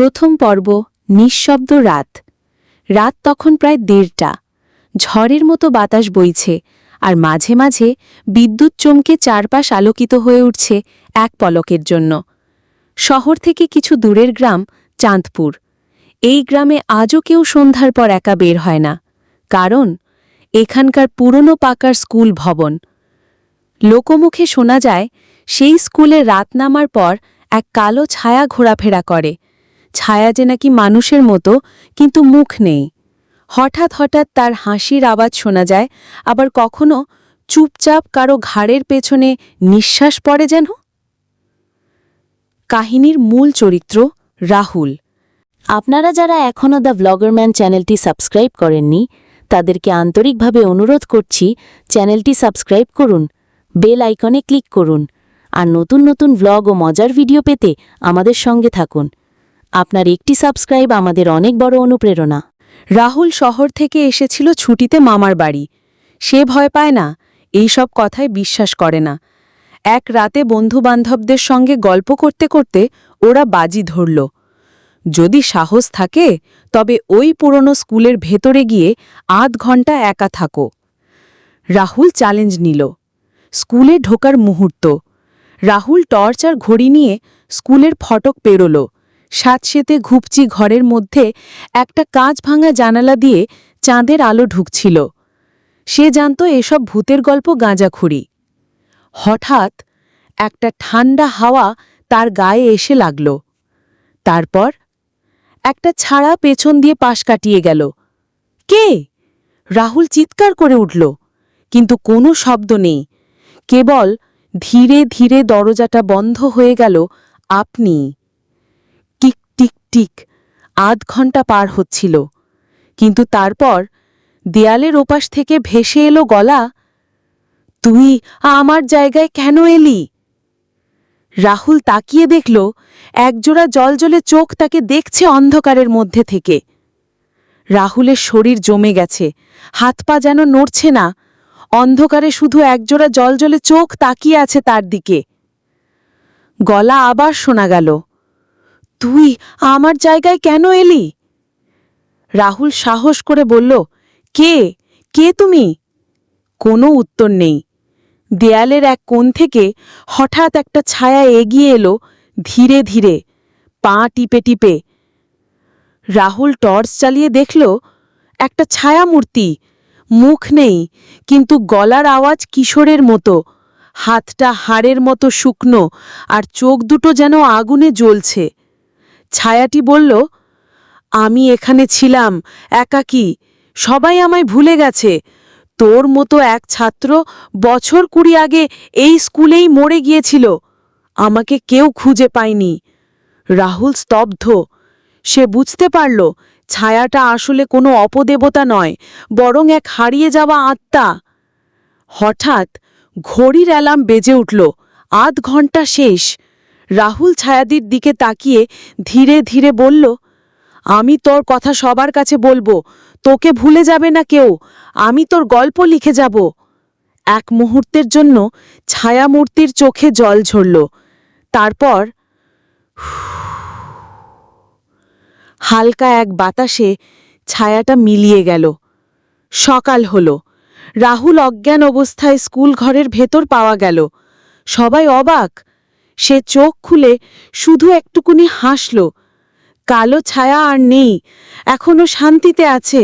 প্রথম পর্ব, নিঃশব্দ রাত। রাত তখন প্রায় দেড়টা। ঝড়ের মতো বাতাস বইছে, আর মাঝে মাঝে বিদ্যুৎ চমকে চারপাশ আলোকিত হয়ে উঠছে এক পলকের জন্য। শহর থেকে কিছু দূরের গ্রাম, চাঁদপুর। এই গ্রামে আজও কেউ সন্ধ্যার পর একা বের হয় না। কারণ, এখানকার পুরনো পাকার স্কুল ভবন। লোকমুখে শোনা যায়, সেই স্কুলে রাত নামার পর এক কালো ছায়া ঘোরাফেরা করে। ছায়া যে নাকি মানুষের মতো, কিন্তু মুখ নেই। হঠাৎ হঠাৎ তার হাসির আওয়াজ শোনা যায়, আবার কখনো চুপচাপ কারও ঘাড়ের পেছনে নিঃশ্বাস পড়ে যেন? কাহিনীর মূল চরিত্র রাহুল। আপনারা যারা এখনও দ্য ভ্লগারম্যান চ্যানেলটি সাবস্ক্রাইব করেননি, তাদেরকে আন্তরিকভাবে অনুরোধ করছি চ্যানেলটি সাবস্ক্রাইব করুন, বেল আইকনে ক্লিক করুন, আর নতুন নতুন ভ্লগ ও মজার ভিডিও পেতে আমাদের সঙ্গে থাকুন। আপনার একটি সাবস্ক্রাইব আমাদের অনেক বড় অনুপ্রেরণা। রাহুল শহর থেকে এসেছিল ছুটিতে মামার বাড়ি। সে ভয় পায় না, এই সব কথায় বিশ্বাস করে না। এক রাতে বন্ধুবান্ধবদের সঙ্গে গল্প করতে করতে ওরা বাজি ধরল। যদি সাহস থাকে, তবে ওই পুরনো স্কুলের ভেতরে গিয়ে আধ ঘণ্টা একা থাকো। রাহুল চ্যালেঞ্জ নিল। স্কুলে ঢোকার মুহূর্ত। রাহুল টর্চ আর ঘড়ি নিয়ে স্কুলের ফটক পেরোল। সাতশেতে ঘুপচি ঘরের মধ্যে একটা কাঁচ ভাঙা জানালা দিয়ে চাঁদের আলো ঢুকছিল। সে জানত এসব ভূতের গল্প গাঁজাখুরি। হঠাৎ একটা ঠান্ডা হাওয়া তার গায়ে এসে লাগল। তারপর একটা ছাড়া পেছন দিয়ে পাশ কাটিয়ে গেল। কে? রাহুল চিৎকার করে উঠল, কিন্তু কোনো শব্দ নেই। কেবল ধীরে ধীরে দরজাটা বন্ধ হয়ে গেল আপনি। টিক আধ ঘণ্টা পার হচ্ছিল। কিন্তু তারপর দেয়ালের ওপাশ থেকে ভেসে এলো গলা, তুই আমার জায়গায় কেন এলি? রাহুল তাকিয়ে দেখল, একজোড়া জলজলে চোখ তাকে দেখছে অন্ধকারের মধ্যে থেকে। রাহুলের শরীর জমে গেছে, হাত পা যেন নড়ছে না, অন্ধকারে শুধু একজোড়া জলজলে চোখ তাকিয়ে আছে তার দিকে। গলা আবার শোনা গেল তুই আমার জায়গায় কেন এলি? রাহুল সাহস করে বলল, কে? কে তুমি? কোনো উত্তর নেই। দেয়ালের এক কোণ থেকে হঠাৎ একটা ছায়া এগিয়ে এলো ধীরে ধীরে, পা টিপে টিপে। রাহুল টর্চ চালিয়ে দেখল, একটা ছায়ামূর্তি। মুখ নেই, কিন্তু গলার আওয়াজ কিশোরের মতো। হাতটা হাড়ের মতো শুকনো আর চোখ দুটো যেন আগুনে জ্বলছে। ছায়াটি বলল, আমি এখানে ছিলাম একাকী সবাই আমায় ভুলে গেছে। তোর মতো এক ছাত্র বছর কুড়ি আগে এই স্কুলেই মরে গিয়েছিল। আমাকে কেউ খুঁজে পায়নি রাহুল স্তব্ধ। সে বুঝতে পারল, ছায়াটা আসলে কোনো অপদেবতা নয়, বরং এক হারিয়ে যাওয়া আত্মা। হঠাৎ ঘড়ির অ্যালার্ম বেজে উঠল। আধ ঘণ্টা শেষ। রাহুল ছায়াদির দিকে তাকিয়ে ধীরে ধীরে বলল, আমি তোর কথা সবার কাছে বলব। তোকে ভুলে যাবে না কেউ। আমি তোর গল্প লিখে যাব। এক মুহূর্তের জন্য ছায়ামূর্তির চোখে জল ঝরল। তারপর হালকা এক বাতাসে ছায়াটা মিলিয়ে গেল। সকাল হল। রাহুল অজ্ঞান অবস্থায় স্কুল ঘরের ভেতর পাওয়া গেল। সবাই অবাক। সে চোখ খুলে শুধু একটুকুনি হাসল। কালো ছায়া আর নেই এখনও শান্তিতে আছে।